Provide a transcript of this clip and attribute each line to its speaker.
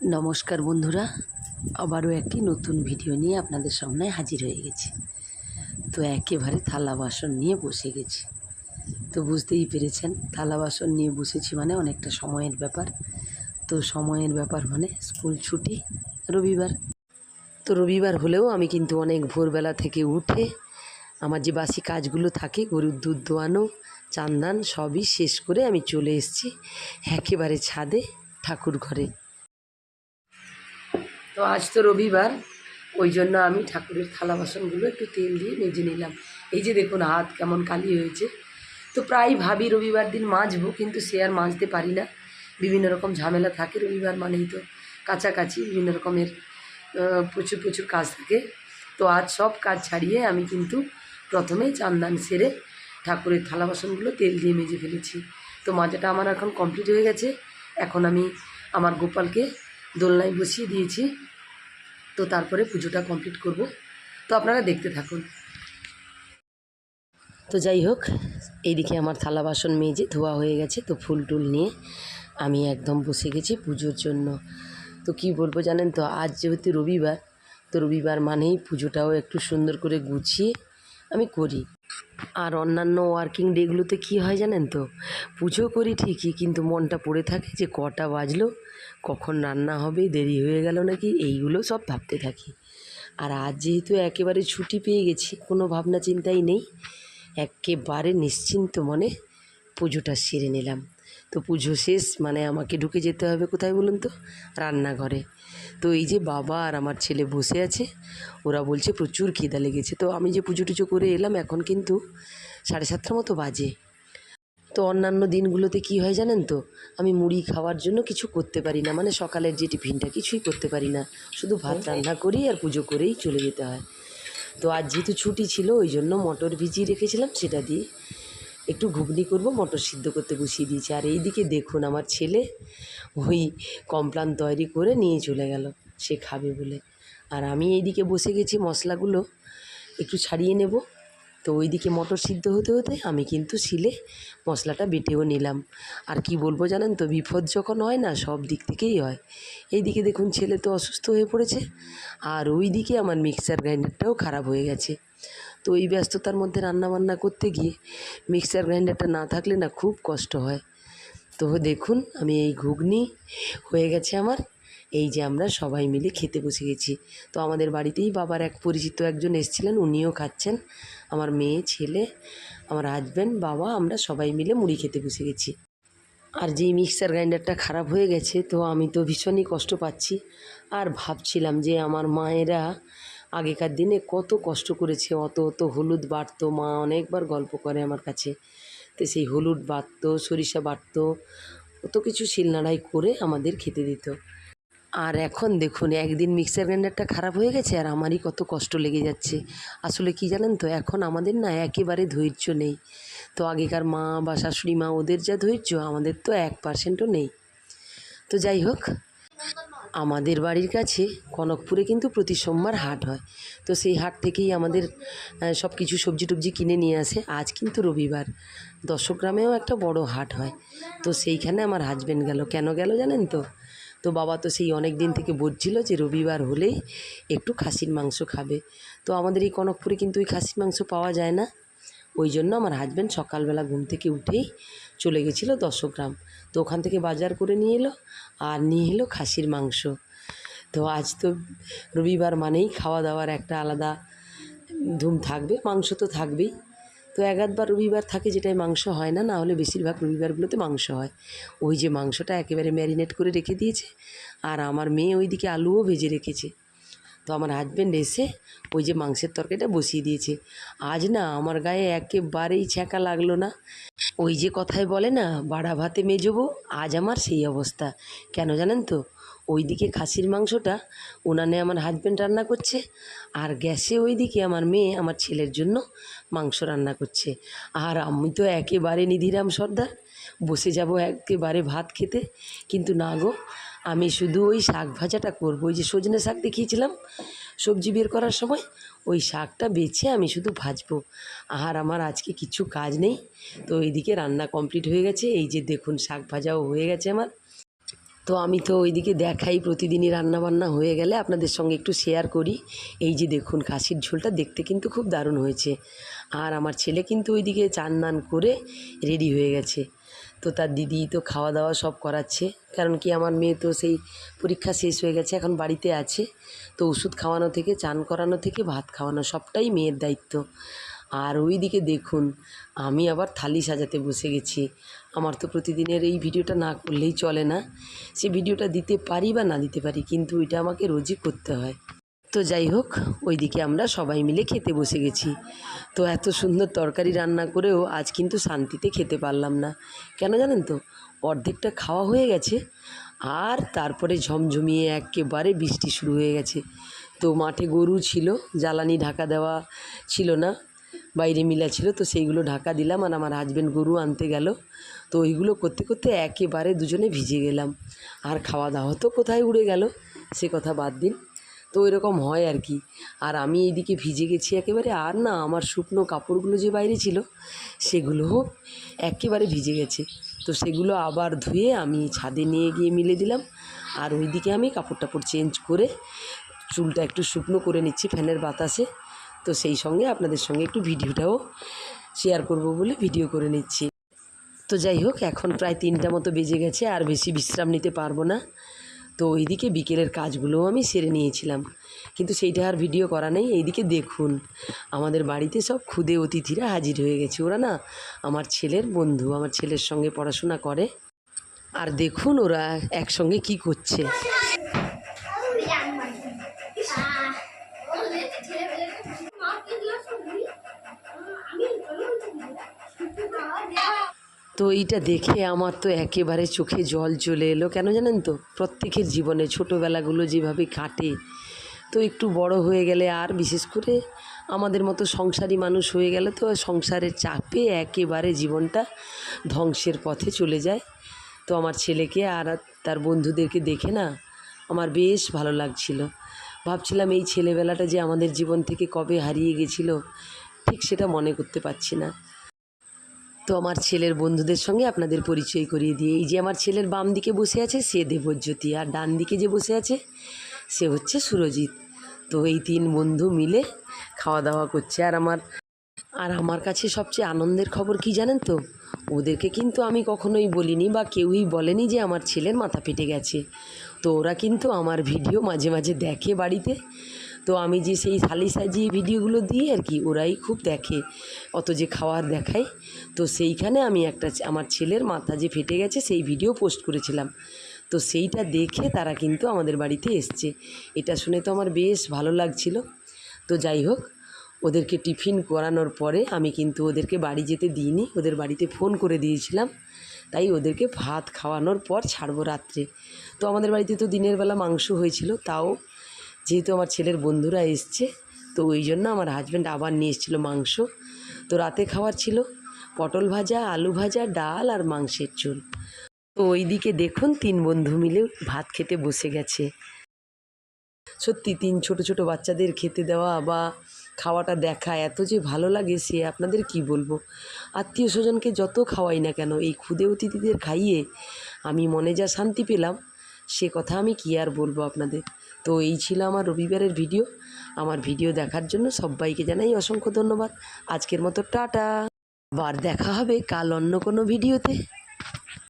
Speaker 1: নমস্কার বন্ধুরা, আবারও একটি নতুন ভিডিও নিয়ে আপনাদের সামনে হাজির হয়ে গেছি। তো একেবারে থালা বাসন নিয়ে বসে গেছি। তো বুঝতেই পেরেছেন, থালা বাসন নিয়ে বসেছি মানে অনেকটা সময়ের ব্যাপার। তো সময়ের ব্যাপার মানে স্কুল ছুটি, রবিবার। তো রবিবার হলেও আমি কিন্তু অনেক ভোরবেলা থেকে উঠে আমার যে বাসি কাজগুলো থাকে, গরুর দুধ দোয়ানো চান্দান সবই শেষ করে আমি চলে এসেছি একেবারে ছাদে ঠাকুর ঘরে তো আজ তো রবিবার, ওই জন্য আমি ঠাকুরের থালা বাসনগুলো একটু তেল দিয়ে মেজে নিলাম। এই যে দেখুন, হাত কেমন কালি হয়েছে। তো প্রায় ভাবি রবিবার দিন মাজবো, কিন্তু সে আর মাজতে পারি না। বিভিন্ন রকম ঝামেলা থাকে রবিবার মানেই তো, কাছাকাছি বিভিন্ন রকমের প্রচুর প্রচুর কাজ থাকে। তো আজ সব কাজ ছাড়িয়ে আমি কিন্তু প্রথমে চান্দান সেরে ঠাকুরের থালা বাসনগুলো তেল দিয়ে মেজে ফেলেছি। তো মাজাটা আমার এখন কমপ্লিট হয়ে গেছে। এখন আমি আমার গোপালকে দোলনায় বসিয়ে দিয়েছি। তো তারপরে পুজোটা কমপ্লিট করব। তো আপনারা দেখতে থাকুন। তো যাই হোক, এইদিকে আমার থালা বাসন মেজে ধোয়া হয়ে গেছে। তো ফুল টুল নিয়ে আমি একদম বসে গেছি পুজোর জন্য। তো কি বলব জানেন তো, আজ যেহেতু রবিবার, তো রবিবার মানেই পুজোটাও একটু সুন্দর করে গুছিয়ে আমি করি। আর অন্যান্য ওয়ার্কিং ডেগুলোতে কি হয় জানেন তো? পুজো করি ঠিকই, কিন্তু মনটা পড়ে থাকে যে কটা বাজলো, কখন রান্না হবে, দেরি হয়ে গেল নাকি, এইগুলো সব ভাবতে থাকি। আর আজ যেহেতু একেবারে ছুটি পেয়ে গেছি, কোনো ভাবনা চিন্তাই নেই, একেবারে নিশ্চিন্ত মনে পুজোটা সেরে নিলাম। তো পুজো শেষ মানে আমাকে ঢুকে যেতে হবে কোথায় বলুন তো? রান্নাঘরে। তো এই যে বাবা আর আমার ছেলে বসে আছে, ওরা বলছে প্রচুর খিদা লেগেছে। তো আমি যে পুজো টুজো করে এলাম, এখন কিন্তু সাড়ে সাতটার মতো বাজে। তো অন্যান্য দিনগুলোতে কি হয় জানেন তো? আমি মুড়ি খাওয়ার জন্য কিছু করতে পারি না। মানে সকালের যে টিফিনটা, কিছুই করতে পারি না। শুধু ভাত রান্না করি আর পুজো করেই চলে যেতে হয়। তো আজ যেহেতু ছুটি ছিল, ওই জন্য মটর ভিজিয়ে রেখেছিলাম, সেটা দিয়ে একটু ঘুগনি করব, মটর সিদ্ধ করতে বসিয়ে দিয়েছি। আর এইদিকে দেখুন আমার ছেলে ওই কমপ্লান তৈরি করে নিয়ে চলে গেল, সে খাবে বলে। আর আমি এইদিকে বসে গেছি, মশলাগুলো একটু ছাড়িয়ে নেব। তো ওইদিকে মটর সিদ্ধ হতে হতে আমি কিন্তু শিলে মশলাটা বেটেও নিলাম। আর কি বলব জানেন তো, বিপদ যখন হয় না, সব দিক থেকেই হয়। এইদিকে দেখুন ছেলে তো অসুস্থ হয়ে পড়েছে, আর ওইদিকে আমার মিক্সার গ্রাইন্ডারটাও খারাপ হয়ে গেছে। তো এই ব্যস্ততার মধ্যে রান্না বান্না করতে গিয়ে মিক্সার গ্রাইন্ডারটা না থাকলে না খুব কষ্ট হয়। তো দেখুন, আমি এই ঘুগনি হয়ে গেছে আমার। এই যে আমরা সবাই মিলে খেতে বসে গেছি। তো আমাদের বাড়িতেই বাবার এক পরিচিত একজন এসেছিলেন, উনিও খাচ্ছেন। আমার মেয়ে, ছেলে, আমার হাজব্যান্ড বাবা, আমরা সবাই মিলে মুড়ি খেতে বসে গেছি। আর যেই মিক্সার গ্রাইন্ডারটা খারাপ হয়ে গেছে, তো আমি তো ভীষণই কষ্ট পাচ্ছি। আর ভাবছিলাম যে আমার মায়েরা আগেকার দিনে কত কষ্ট করেছে, অত অত হলুদ বাটতো মা অনেকবার গল্প করে আমার কাছে। তো সেই হলুদ বাটতো সরিষা বাটতো কত কিছু শিলনাড়াই করে আমাদের খেতে দিত। আর এখন দেখুন, একদিন মিক্সার গ্রাইন্ডারটা খারাপ হয়ে গেছে আর আমারই কত কষ্ট লেগে যাচ্ছে। আসলে কি জানেন তো, এখন আমাদের না একেবারে ধৈর্য নেই। তো আগেকার মা বা শাশুড়ি মা, ওদের যা ধৈর্য, আমাদের তো এক পার্সেন্টও নেই। তো যাই হোক আমাদের বাড়ির কাছে কনকপুরে কিন্তু প্রতি সোমবার হাট হয়। তো সেই হাট থেকেই আমাদের সব কিছু সবজি টবজি কিনে নিয়ে আসে। আজ কিন্তু রবিবার। দশগ্রামেও একটা বড় হাট হয়। তো সেইখানে আমার হাজব্যান্ড গেল। কেন গেল জানেন তো? তো বাবা তো সেই অনেক দিন থেকে বলছিল যে রবিবার হলেই একটু খাসির মাংস খাবে। তো আমাদের এই কনকপুরে কিন্তু ওই খাসির মাংস পাওয়া যায় না। ওই জন্য আমার হাজব্যান্ড সকালবেলা ঘুম থেকে উঠেই চলে গেছিল দশগ্রাম। তো ওখান থেকে বাজার করে নিয়ে এলো আর নিয়ে এলো খাসির মাংস। তো আজ তো রবিবার মানেই খাওয়া দাওয়ার একটা আলাদা ধুম থাকবে, মাংস তো থাকবেই। তো এক আধবার রবিবার থাকে যেটাই মাংস হয় না না হলে বেশিরভাগ রবিবারগুলোতে মাংস হয়। ওই যে মাংসটা একেবারে ম্যারিনেট করে রেখে দিয়েছে আর আমার মেয়ে ওইদিকে আলুও ভেজে রেখেছে। তো আমার হাজব্যান্ড এসে ওই যে মাংসের তরকারিটা বসিয়ে দিয়েছে। আজ না আমার গায়ে একেবারেই ছ্যাঁকা লাগল না। ওই যে কথায় বলে না, বাড়া ভাতে মেজবো আজ আমার সেই অবস্থা। কেন জানেন তো? ওইদিকে খাসির মাংসটা উনানে আমার হাজব্যান্ড রান্না করছে, আর গ্যাসে ওইদিকে আমার মেয়ে আমার ছেলের জন্য মাংস রান্না করছে। আর আমি তো একেবারে নিধিরাম সর্দার, বসে যাব একেবারে ভাত খেতে। কিন্তু না গো আমি শুধু ওই শাক ভাজাটা করব। ওই যে সজনে শাক দেখিয়েছিলাম, সবজি বের করার সময়, ওই শাকটা বেছে আমি শুধু ভাজবো। আর আমার আজকে কিছু কাজ নেই, তো এইদিকে রান্না কমপ্লিট হয়ে গেছে। এই যে দেখুন, শাক ভাজাও হয়ে গেছে আমার। তো আমি তো ওইদিকে দেখাই, প্রতিদিনই রান্নাবান্না হয়ে গেলে আপনাদের সঙ্গে একটু শেয়ার করি। এই যে দেখুন, খাসির ঝোলটা দেখতে কিন্তু খুব দারুণ হয়েছে। আর আমার ছেলে কিন্তু ওইদিকে চান দান করে রেডি হয়ে গেছে। তো তার দিদি তো খাওয়া দাওয়া সব করাচ্ছে। কারণ কি আমার মেয়ে তো সেই পরীক্ষা শেষ হয়ে গেছে, এখন বাড়িতে আছে। তো ওষুধ খাওয়ানো থেকে, চান করানো থেকে, ভাত খাওয়ানো সবটাই মেয়ের দায়িত্ব। আর ওইদিকে দেখুন, আমি আবার থালি সাজাতে বসে গেছি। আমার তো প্রতিদিনের এই ভিডিওটা না করলেই চলে না। সে ভিডিওটা দিতে পারি বা না দিতে পারি, কিন্তু এটা আমাকে রোজই করতে হয়। তো যাই হোক ওইদিকে আমরা সবাই মিলে খেতে বসে গেছি। তো এত সুন্দর তরকারি রান্না করেও আজ কিন্তু শান্তিতে খেতে পারলাম না। কেন জানেন তো? অর্ধেকটা খাওয়া হয়ে গেছে আর তারপরে ঝমঝমিয়ে একেবারে বৃষ্টি শুরু হয়ে গেছে। তো মাঠে গরু ছিল, জ্বালানি ঢাকা দেওয়া ছিল না, বাইরে মিলা ছিল, তো সেইগুলো ঢাকা দিলাম আর আমার হাজব্যান্ড গরু আনতে গেল। তো ওইগুলো করতে করতে একেবারে দুজনে ভিজে গেলাম। আর খাওয়া দাওয়া তো কোথায় উড়ে গেল, সে কথা বাদ দিন। তো এরকম হয় আর কি। আর আমি এইদিকে ভিজে গেছি একেবারে। আর না, আমার শুকনো কাপড়গুলো যে বাইরে ছিল, সেগুলোও একেবারে ভিজে গেছে। তো সেগুলো আবার ধুয়ে আমি ছাদে নিয়ে গিয়ে মিলে দিলাম। আর ওইদিকে আমি কাপড় টাপড় চেঞ্জ করে চুলটা একটু শুকনো করে নিচ্ছি ফ্যানের বাতাসে। তো সেই সঙ্গে আপনাদের সঙ্গে একটু ভিডিওটাও শেয়ার করব বলে ভিডিও করে নিচ্ছি। তো যাই হোক, এখন প্রায় তিনটা মতো বেজে গেছে, আর বেশি বিশ্রাম নিতে পারব না। তো ওইদিকে বিকেলের কাজগুলোও আমি সেরে নিয়েছিলাম। কিন্তু সেইটা আর ভিডিও করা নেই, এইদিকে দেখুন। আমাদের বাড়িতে সব ক্ষুদে অতিথিরা হাজির হয়ে গেছে। ওরা না আমার ছেলের বন্ধু, আমার ছেলের সঙ্গে পড়াশোনা করে। আর দেখুন ওরা একসঙ্গে কি করছে। তো এইটা দেখে আমার তো একেবারে চোখে জল চলে এলো। কেন জানেন তো? প্রত্যেকের জীবনে ছোটোবেলাগুলো যেভাবে কাটে, তো একটু বড় হয়ে গেলে আর বিশেষ করে আমাদের মতো সংসারী মানুষ হয়ে গেলে তো সংসারের চাপে একেবারে জীবনটা ধ্বংসের পথে চলে যায়। তো আমার ছেলেকে আর তার বন্ধুদেরকে দেখে না আমার বেশ ভালো লাগছিল। ভাবছিলাম এই ছেলেবেলাটা যে আমাদের জীবন থেকে কবে হারিয়ে গেছিল, ঠিক সেটা মনে করতে পারছি না। তো আমার ছেলের বন্ধুদের সঙ্গে আপনাদের পরিচয় করিয়ে দিয়ে, এই যে আমার ছেলের বাম দিকে বসে আছে সে দেবজ্যোতি আর ডান দিকে যে বসে আছে সে হচ্ছে সুরজিৎ। তো এই তিন বন্ধু মিলে খাওয়া দাওয়া করছে আর আমার আর আমার কাছে সবচেয়ে আনন্দের খবর কি জানেন তো? ওদেরকে কিন্তু আমি কখনোই বলিনি বা কেউই বলেনি যে আমার ছেলের মাথা ফেটে গেছে। তো ওরা কিন্তু আমার ভিডিও মাঝে মাঝে দেখে বাড়িতে তো আমি যে সেই থালি সাজিয়ে ভিডিওগুলো দিই আর কি ওরাই খুব দেখে, অত যে খাওয়ার দেখায়। তো সেইখানে আমি একটা আমার ছেলের মাথা যে ফেটে গেছে সেই ভিডিও পোস্ট করেছিলাম। তো সেইটা দেখে তারা কিন্তু আমাদের বাড়িতে এসছে। এটা শুনে তো আমার বেশ ভালো লাগছিল। তো যাই হোক, ওদেরকে টিফিন করানোর পরে আমি কিন্তু ওদেরকে বাড়ি যেতে দিইনি। ওদের বাড়িতে ফোন করে দিয়েছিলাম। তাই ওদেরকে ভাত খাওয়ানোর পর ছাড়বো রাত্রে। তো আমাদের বাড়িতে তো দিনের বেলা মাংস হয়েছিল, তাও যেহেতু আমার ছেলের বন্ধুরা এসছে, তো ওই জন্য আমার হাজব্যান্ড আবার নিয়ে এসেছিল মাংস। তো রাতে খাওয়ার ছিল পটল ভাজা, আলু ভাজা, ডাল আর মাংসের ঝোল। তো ওইদিকে দেখুন তিন বন্ধু মিলে ভাত খেতে বসে গেছে। সত্যি তিন ছোট ছোট বাচ্চাদের খেতে দেওয়া বা খাওয়াটা দেখা এত যে ভালো লাগে সে আপনাদের কি বলব? আত্মীয় স্বজনকে যত খাওয়াই না কেন, এই ক্ষুদে অতিথিদের খাইয়ে আমি মনে যা শান্তি পেলাম, সে কথা আমি কি আর বলব আপনাদের? তো এই ছিল আমার রবিবারের ভিডিও। আমার ভিডিও দেখার জন্য সবাইকে জানাই অসংখ্য ধন্যবাদ। আজকের মতো টাটা। আবার দেখা হবে কাল অন্য কোনো ভিডিওতে।